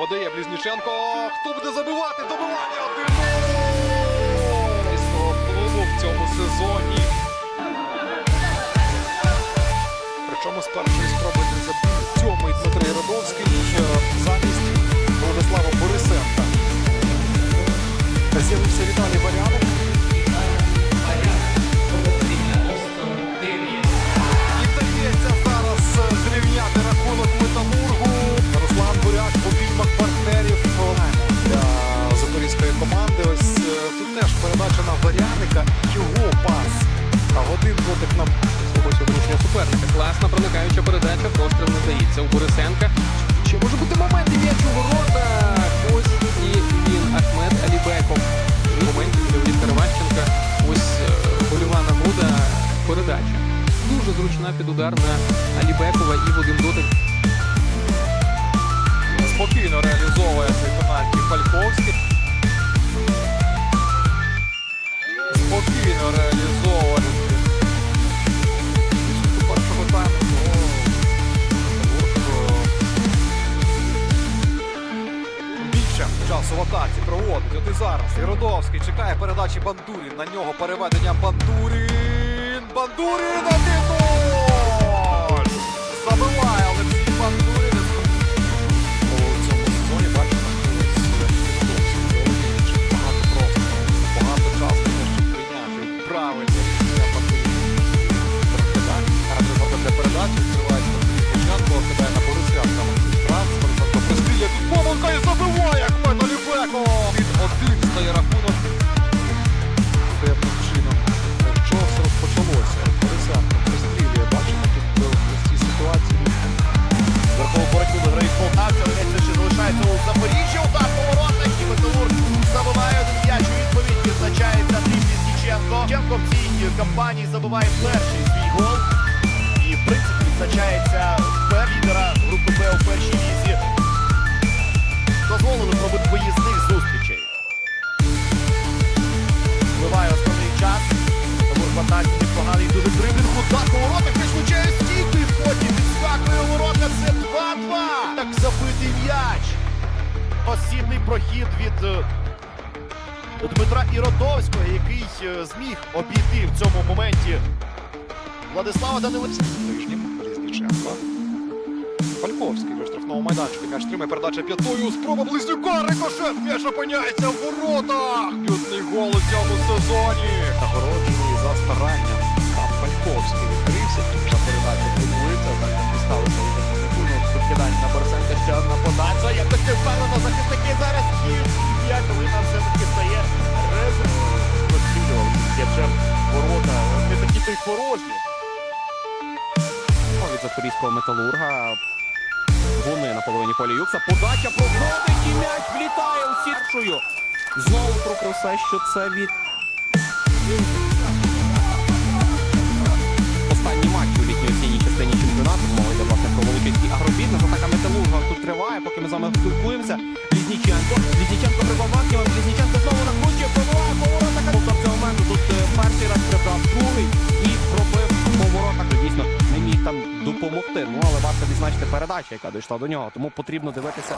подає близниченко. Хто буде забивати? Добивання 1 Дотик на свого сьогоднішнього суперника. Класна проникаюча передача, простріл не дається у Борисенка. Чи може бути момент і м'яч у ворота? Ось і він Ахмед Алібеков. Момент від Караванченка. Ось полювана гольова нагода передача. Дуже зручна під удар на Алібекова і в один дотик Більше у атаці проводить. От і зараз. І Родовський чекає передачі Бандурін. На нього переведення Бандурін. Бандурін 1-0! Забиває Ченко кампанії забиває перший свій гол. І в принципі відзначається пер лідера групи Б у першій лізі. Дозволили пробити виїзних зустрічей. Впливає основний час. Металург в атаці непоганий дуже дриблінг. Удар по воротах виключає стійку і потім відскакує у ворота. Це 2-2. Так забитий м'яч. Осінний прохід від е, Дмитра Іродовського, який е, зміг обійти в цьому моменті Владислава Даниловича. Нижнім. Фальковський до штрафного майданчика. М'яч тримає передача п'ятою. Спроба близнюка. Рикошет. М'яч опиняється в воротах. Дютний гол у цьому сезоні. Нагороджений за старанням. Там Фальковський відкрився. Тут передача будується. Так як дісталося від секунду. Підкидання на Борисенка. Ще одна подача. Якось не впевнено захисники зараз і як Лина все-таки стає резервом. Розстрілював м'ячем ворота. Не такі то й порожні. від запорізького металурга. Вони на половині поля Юкса. Подача проходить і м'яч влітає у сітшою. Знову прокрив все, що це від останній матч у літній осінній частині чемпіонату. Йде власне про Волочиський агробізнес. Атака металурга тут триває, поки ми з вами спілкуємося. Лізніченко. Лізніченко прибав Максимум. Лізніченко знову накручує, пробиває поворота. Повтор цього моменту тут е, перший раз прибрав другий і пробив по воротах. Дійсно не міг там допомогти. Ну але варто відзначити передачу, яка дійшла до нього. Тому потрібно дивитися.